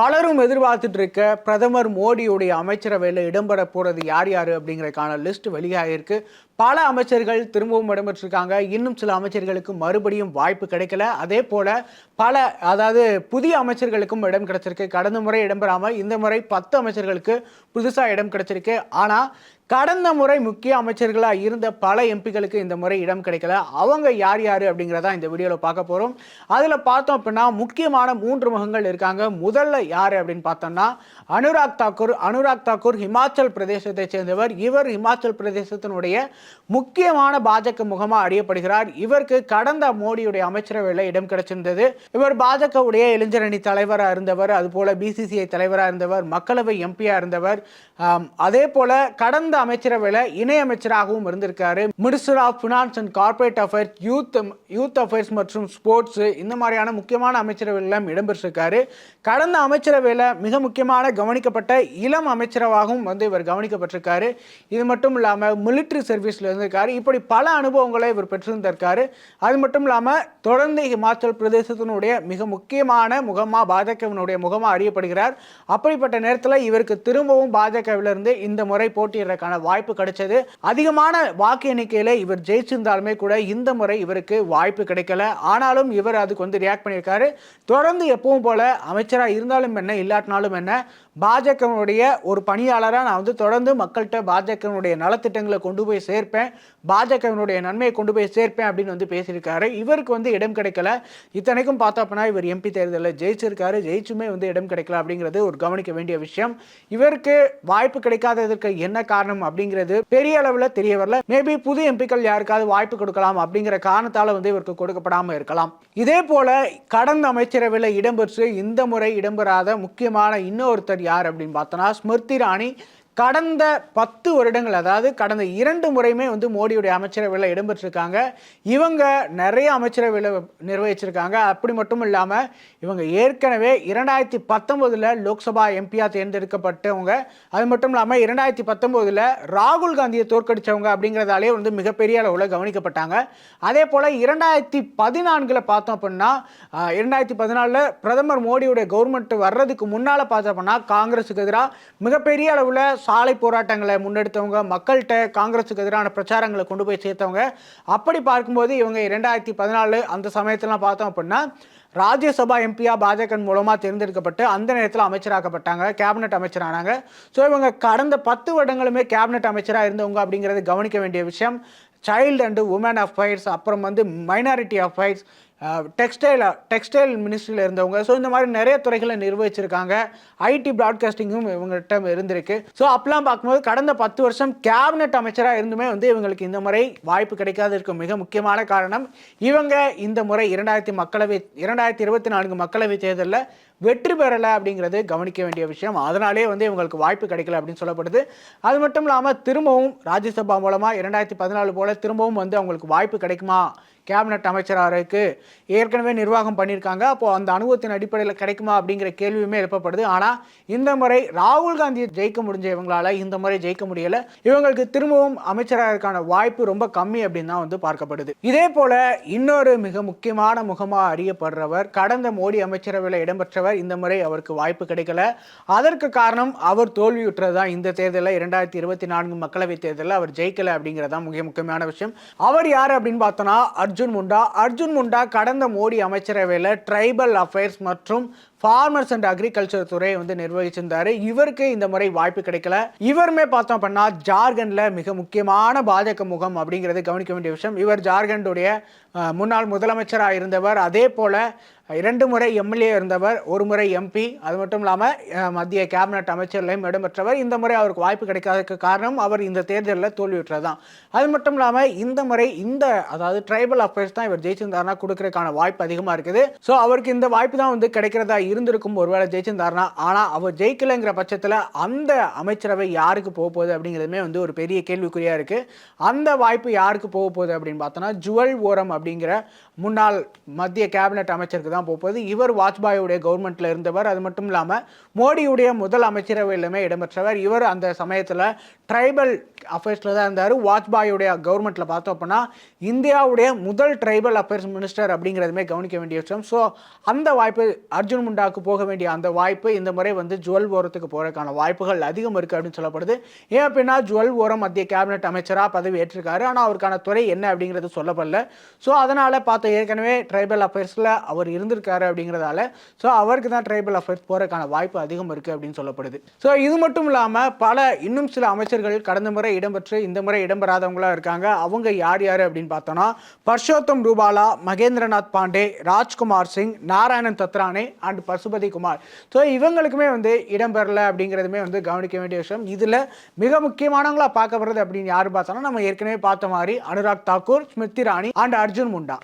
பலரும் எதிர்பார்த்துட்டு இருக்க பிரதமர் மோடியுடைய அமைச்சரவையில் இடம்பெற போகிறது யார் யார் அப்படிங்கிறதுக்கான லிஸ்ட் வெளியாகிருக்கு பல அமைச்சர்கள் திரும்பவும் இடம்பெற்றிருக்காங்க. இன்னும் சில அமைச்சர்களுக்கு மறுபடியும் வாய்ப்பு கிடைக்கல. அதே போல் பல அதாவது புதிய அமைச்சர்களுக்கும் இடம் கிடைச்சிருக்கு. கடந்த முறை இடம்பெறாமல் இந்த முறை பத்து அமைச்சர்களுக்கு புதுசாக இடம் கிடைச்சிருக்கு. ஆனால் கடந்த முறை முக்கிய அமைச்சர்களாக இருந்த பல எம்பிகளுக்கு இந்த முறை இடம் கிடைக்கல. அவங்க யார் யார் அப்படிங்கிறதா இந்த வீடியோவில் பார்க்க போகிறோம் அதில் பார்த்தோம் அப்படின்னா முக்கியமான மூன்று முகங்கள் இருக்காங்க. முதல்ல யார் அப்படின்னு பார்த்தோம்னா அனுராக் தாக்கூர். அனுராக் தாக்கூர் ஹிமாச்சல் பிரதேசத்தை சேர்ந்தவர். இவர் ஹிமாச்சல் பிரதேசத்தினுடைய முக்கியமான பாஜக முகமாக அறியப்படுகிறார். இவருக்கு கடந்த மோடியுடைய அமைச்சரவையில் இடம் கிடைச்சிருந்தது. இவர் பாஜகவுடைய இளைஞரணி தலைவராக இருந்தவர். அதுபோல பிசிசிஐ தலைவராக இருந்தவர். மக்களவை எம்பியாக இருந்தவர். அதே போல கடந்த அமைச்சரவையில் இணை அமைச்சராகவும் இருந்திருக்காரு. Minister of finance and corporate affairs youth youth affairs மற்றும் ஸ்போர்ட்ஸ் இந்த மாதிரியான முக்கியமான அமைச்சரவையெல்லாம் இடம்பெற்றிருக்காரு. கடந்த அமைச்சரவையில் மிக முக்கியமான கவனிக்கப்பட்ட இளம் அமைச்சரவாகவும் வந்து இவர் கவனிக்கப்பட்டிருக்காரு. இது மட்டும் இல்லாமல் மிலிட்ரி சர்வீஸில் இருந்திருக்காரு. இப்படி பல அனுபவங்களை இவர் பெற்றிருந்திருக்காரு. அது மட்டும் இல்லாமல் தொடர்ந்து இமாச்சல் பிரதேசத்தினுடைய மிக முக்கியமான முகமாக பாஜகவினுடைய முகமாக அறியப்படுகிறார். அப்படிப்பட்ட நேரத்தில் இவருக்கு திரும்பவும் பாஜகவிலிருந்து இந்த முறை போட்டியிடறதுக்கான வாய்ப்பு கிடைச்சது. அதிகமான வாக்கு எண்ணிக்கையில் இவர் ஜெயிச்சிருந்தாலுமே கூட இந்த முறை இவருக்கு வாய்ப்பு கிடைக்கல. ஆனாலும் இவர் அதுக்கு வந்து ரியாக்ட் பண்ணியிருக்காரு. தொடர்ந்து எப்பவும் போல அமைச்சராக இருந்தாலும் என்ன இல்லாட்டினாலும் என்ன பாஜகவினுடைய ஒரு பணியாளராக நான் வந்து தொடர்ந்து மக்கள்கிட்ட பாஜகவினுடைய நலத்திட்டங்களை கொண்டு போய் சேர்ப்பேன் பாஜகவினுடைய நன்மையை கொண்டு போய் சேர்ப்பேன் அப்படின்னு வந்து பேசியிருக்காரு. இவருக்கு வந்து இடம் கிடைக்கல. இத்தனைக்கும் பார்த்தோம்னா இவர் எம்பி தேர்தலில் ஜெயிச்சிருக்காரு. ஜெயிச்சுமே வந்து இடம் கிடைக்கல அப்படிங்கிறது ஒரு கவனிக்க வேண்டிய விஷயம். இவருக்கு வாய்ப்பு கிடைக்காததற்கு என்ன காரணம் அப்படிங்கிறது பெரிய அளவில் தெரிய வரல. மேபி புது எம்பிக்கள் யாருக்காவது வாய்ப்பு கொடுக்கலாம் அப்படிங்கிற காரணத்தால் வந்து இவருக்கு கொடுக்கப்படாமல் இருக்கலாம். இதே போல கடந்த அமைச்சரவையில் இடம்பெற்று இந்த முறை இடம்பெறாத முக்கியமான இன்னொருத்தர் யார் அப்படின்னு பார்த்தோன்னா ஸ்மிருதி இராணி கடந்த பத்து வருடங்கள் அதாவது கடந்த இரண்டு முறையுமே வந்து மோடியுடைய அமைச்சரவையில் இடம்பெற்றிருக்காங்க. இவங்க நிறைய அமைச்சரவையில் நிர்வகிச்சிருக்காங்க. அப்படி மட்டும் இல்லாமல் இவங்க ஏற்கனவே இரண்டாயிரத்தி பத்தொம்போதில் லோக்சபா எம்பியாக தேர்ந்தெடுக்கப்பட்டவங்க. அது மட்டும் இல்லாமல் இரண்டாயிரத்தி பத்தொம்போதில் ராகுல் காந்தியை தோற்கடித்தவங்க அப்படிங்கிறதாலே வந்து மிகப்பெரிய அளவில் கவனிக்கப்பட்டாங்க. அதே போல் இரண்டாயிரத்தி பதினான்கில் பார்த்தோம் அப்படின்னா இரண்டாயிரத்தி பதினாலில் பிரதமர் மோடியுடைய கவர்மெண்ட் வர்றதுக்கு முன்னால் பார்த்தோம் அப்படின்னா காங்கிரஸுக்கு எதிராக மிகப்பெரிய அளவில் சாலை போராட்டங்களை முன்னெடுத்தவங்க மக்கள்கிட்ட காங்கிரஸுக்கு எதிரான பிரச்சாரங்களை கொண்டு போய் சேர்த்தவங்க. அப்படி பார்க்கும்போது இவங்க இரண்டாயிரத்தி பதினாலு அந்த சமயத்திலாம் பார்த்தோம் அப்படின்னா ராஜ்யசபா எம்பியா பாஜக மூலமாக தேர்ந்தெடுக்கப்பட்டு அந்த நேரத்தில் அமைச்சராக்கப்பட்டாங்க கேபினட் அமைச்சரானாங்க. ஸோ இவங்க கடந்த பத்து வருடங்களுமே கேபினெட் அமைச்சராக இருந்தவங்க அப்படிங்கிறது கவனிக்க வேண்டிய விஷயம் சைல்டு அண்டு உமன் அஃபைர்ஸ் அப்புறம் வந்து மைனாரிட்டி அஃபைர்ஸ் டெக்ஸ்டைல் டெக்ஸ்டைல் மினிஸ்ட்ரியில் இருந்தவங்க. ஸோ இந்த மாதிரி நிறைய துறைகளை நிர்வகிச்சிருக்காங்க. ஐடி ப்ராட்காஸ்டிங்கும் இவங்ககிட்ட இருந்திருக்கு. ஸோ அப்பெல்லாம் பார்க்கும்போது கடந்த பத்து வருஷம் கேபினட் அமைச்சராக இருந்துமே வந்து இவங்களுக்கு இந்த முறை வாய்ப்பு கிடைக்காததற்கு மிக முக்கியமான காரணம் இவங்க இந்த முறை இரண்டாயிரத்தி மக்களவை இரண்டாயிரத்தி இருபத்தி நான்கு மக்களவை தேர்தலில் வெற்றி பெறலை அப்படிங்கிறது கவனிக்க வேண்டிய விஷயம். அதனாலே வந்து இவங்களுக்கு வாய்ப்பு கிடைக்கல அப்படின்னு சொல்லப்படுது. அது மட்டும் இல்லாமல் திரும்பவும் ராஜ்யசபா மூலமாக இரண்டாயிரத்தி பதினாலு போல திரும்பவும் வந்து அவங்களுக்கு வாய்ப்பு கிடைக்குமா? கேபினட் அமைச்சராருக்கு ஏற்கனவே நிர்வாகம் பண்ணியிருக்காங்க. அப்போது அந்த அனுபவத்தின் அடிப்படையில் கிடைக்குமா அப்படிங்கிற கேள்வியுமே எழுப்பப்படுது. ஆனால் இந்த முறை ராகுல் காந்தியை ஜெயிக்க முடிஞ்ச இவங்களால இந்த முறை ஜெயிக்க முடியலை. இவங்களுக்கு திரும்பவும் அமைச்சராகிறதுக்கான வாய்ப்பு ரொம்ப கம்மி அப்படின்னு தான் வந்து பார்க்கப்படுது. இதே போல் இன்னொரு மிக முக்கியமான முகமாக அறியப்படுறவர் கடந்த மோடி அமைச்சரவையில் இடம்பெற்றவர் இந்த முறை அவருக்கு வாய்ப்பு கிடைக்கல. அதற்கு காரணம் அவர் தோல்வியுற்றதா இந்த தேர்தலில் இரண்டாயிரத்தி இருபத்தி நான்கு மக்களவை தேர்தலில் அவர் ஜெயிக்கல அப்படிங்கிறது மிக முக்கியமான விஷயம். அவர் யார் அப்படின்னு பார்த்தோன்னா அர்ஜுன் முண்டா. அர்ஜுன் முண்டா கடந்த மோடி அமைச்சரவையில் ட்ரைபல் அஃபேர்ஸ் மற்றும் ஃபார்மர்ஸ் அண்ட் அக்ரிகல்ச்சர் துறை வந்து நிர்வகிச்சிருந்தார். இவருக்கு இந்த முறை வாய்ப்பு கிடைக்கல. இவருமே பார்த்தோம் அப்படின்னா ஜார்க்கண்டில் மிக முக்கியமான பாஜக முகம் அப்படிங்கிறது கவனிக்க வேண்டிய விஷயம். இவர் ஜார்க்கண்டுடைய முன்னாள் முதலமைச்சராக இருந்தவர் அதே போல் இரண்டு முறை எம்எல்ஏ இருந்தவர் ஒரு முறை எம்பி அது மட்டும் இல்லாமல் மத்திய கேபினட் அமைச்சர்லையும் இடம்பெற்றவர். இந்த முறை அவருக்கு வாய்ப்பு கிடைக்காததுக்கு காரணம் அவர் இந்த தேர்தலில் தோல்வியுற்றது தான் அது மட்டும் இல்லாமல் இந்த முறை இந்த அதாவது ட்ரைபல் அஃபேர்ஸ் தான் இவர் ஜெயிச்சிருந்தாருன்னா கொடுக்கறதுக்கான வாய்ப்பு அதிகமாக இருக்குது. ஸோ அவருக்கு இந்த வாய்ப்பு தான் வந்து கிடைக்கிறதா இருந்திருக்கும் ஒருவேளை ஜெயிச்சிருந்தாருனா ஆனால் அவர் ஜெயிக்கலைங்கிற பட்சத்தில் அந்த அமைச்சரவை யாருக்கு போக போகுது அப்படிங்கிறதுமே வந்து ஒரு பெரிய கேள்விக்குறியாக இருக்குது அந்த வாய்ப்பு யாருக்கு போக போகுது அப்படின்னு பார்த்தோன்னா ஜுவல் ஓரம் அப்படிங்கிற முன்னாள் மத்திய கேபினட் அமைச்சருக்கு தான் போக போகுது. இவர் வாஜ்பாயுடைய கவர்மெண்ட்டில் இருந்தவர். அது மட்டும் இல்லாமல் மோடியுடைய முதல் அமைச்சரவையிலுமே இடம்பெற்றவர். இவர் அந்த சமயத்தில் ட்ரைபல் அஃபேர்ஸில் தான் இருந்தார். வாஜ்பாயுடைய கவர்மெண்ட்டில் பார்த்தோம் அப்படின்னா இந்தியாவுடைய முதல் ட்ரைபல் அஃபேர்ஸ் மினிஸ்டர் அப்படிங்கிறதுமே கவனிக்க வேண்டிய விஷயம். ஸோ அந்த வாய்ப்பு அர்ஜுன் முண்டா முண்டாக்கு போக வேண்டிய அந்த வாய்ப்பு இந்த முறை வந்து ஜுவல் ஓரத்துக்கு போறதுக்கான வாய்ப்புகள் அதிகம் இருக்கு அப்படின்னு சொல்லப்படுது. ஏன் அப்படின்னா ஜுவல் ஓரம் மத்திய கேபினெட் அமைச்சராக பதவி ஏற்றிருக்காரு. ஆனால் அவருக்கான துறை என்ன அப்படிங்கிறது சொல்லப்படல. ஸோ அதனால பார்த்த ஏற்கனவே ட்ரைபல் அஃபேர்ஸில் அவர் இருந்திருக்காரு அப்படிங்கிறதால ஸோ அவருக்கு தான் ட்ரைபல் அஃபேர்ஸ் போறதுக்கான வாய்ப்பு அதிகம் இருக்கு அப்படின்னு சொல்லப்படுது. ஸோ இது மட்டும் இல்லாமல் பல இன்னும் சில அமைச்சர்கள் கடந்த முறை இடம்பெற்று இந்த முறை இடம்பெறாதவங்களாக இருக்காங்க. அவங்க யார் யார் அப்படின்னு பார்த்தோம்னா பர்ஷோத்தம் ரூபாலா மகேந்திரநாத் பாண்டே ராஜ்குமார் சிங் நாராயணன் தத்ரானே அண்ட் பசுபதி குமார் ஸோ இவங்களுக்குமே வந்து இடம்பெறல அப்படிங்கிறதுமே வந்து கவனிக்க வேண்டிய விஷயம். இதில் மிக முக்கியமானவங்களா பார்க்கப்படுறது அப்படின்னு யார் பார்த்தாலும் நம்ம ஏற்கனவே பார்த்த மாதிரி அனுராக் தாக்கூர் ஸ்மிருதி ராணி அண்ட் அர்ஜுன் முண்டா.